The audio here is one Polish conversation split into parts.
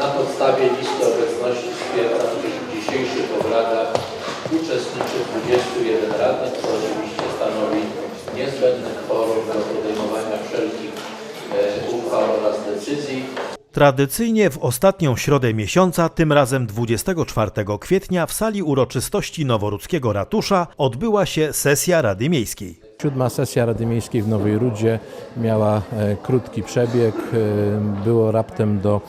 Na podstawie listy obecności stwierdzam, iż w dzisiejszych obradach uczestniczy 21 radnych, co oczywiście stanowi niezbędne kworum do podejmowania wszelkich e, uchwał oraz decyzji. Tradycyjnie w ostatnią środę miesiąca, tym razem 24 kwietnia, w sali uroczystości Noworudzkiego Ratusza odbyła się sesja Rady Miejskiej. Siódma sesja Rady Miejskiej w Nowej Rudzie miała e, krótki przebieg. E, Było raptem do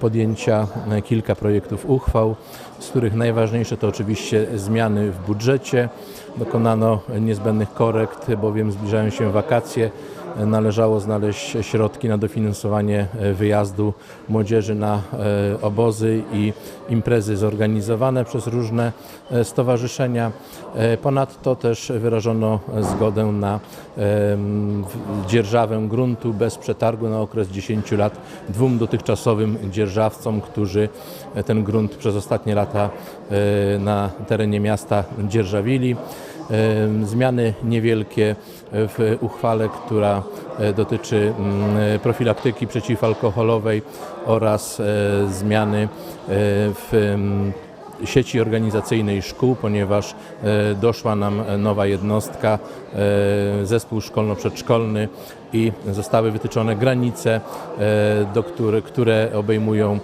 podjęcia e, kilka projektów uchwał, z których najważniejsze to oczywiście zmiany w budżecie. Dokonano niezbędnych korekt, bowiem zbliżają się wakacje. E, Należało znaleźć środki na dofinansowanie e, wyjazdu młodzieży na e, obozy i imprezy zorganizowane przez różne e, stowarzyszenia. E, Ponadto też wyrażono zgodę na dzierżawę gruntu bez przetargu na okres 10 lat dwóm dotychczasowym dzierżawcom, którzy ten grunt przez ostatnie lata e, na terenie miasta dzierżawili. Em, Zmiany niewielkie w uchwale, która e, dotyczy mm, profilaktyki przeciwalkoholowej oraz e, zmiany e, w mm, sieci organizacyjnej szkół, ponieważ e, doszła nam nowa jednostka, e, zespół szkolno-przedszkolny i zostały wytyczone granice, e, do które, obejmują e,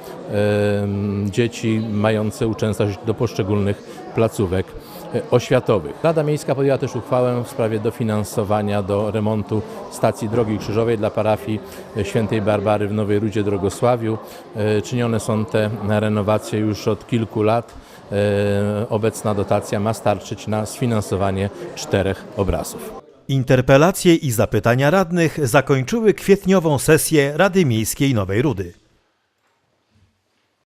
dzieci mające uczęszczać do poszczególnych placówek e, oświatowych. Rada Miejska podjęła też uchwałę w sprawie dofinansowania do remontu stacji Drogi Krzyżowej dla parafii Świętej Barbary w Nowej Rudzie Drogosławiu. E, Czynione są te renowacje już od kilku lat. E, Obecna dotacja ma starczyć na sfinansowanie czterech obrazów. Interpelacje i zapytania radnych zakończyły kwietniową sesję Rady Miejskiej Nowej Rudy.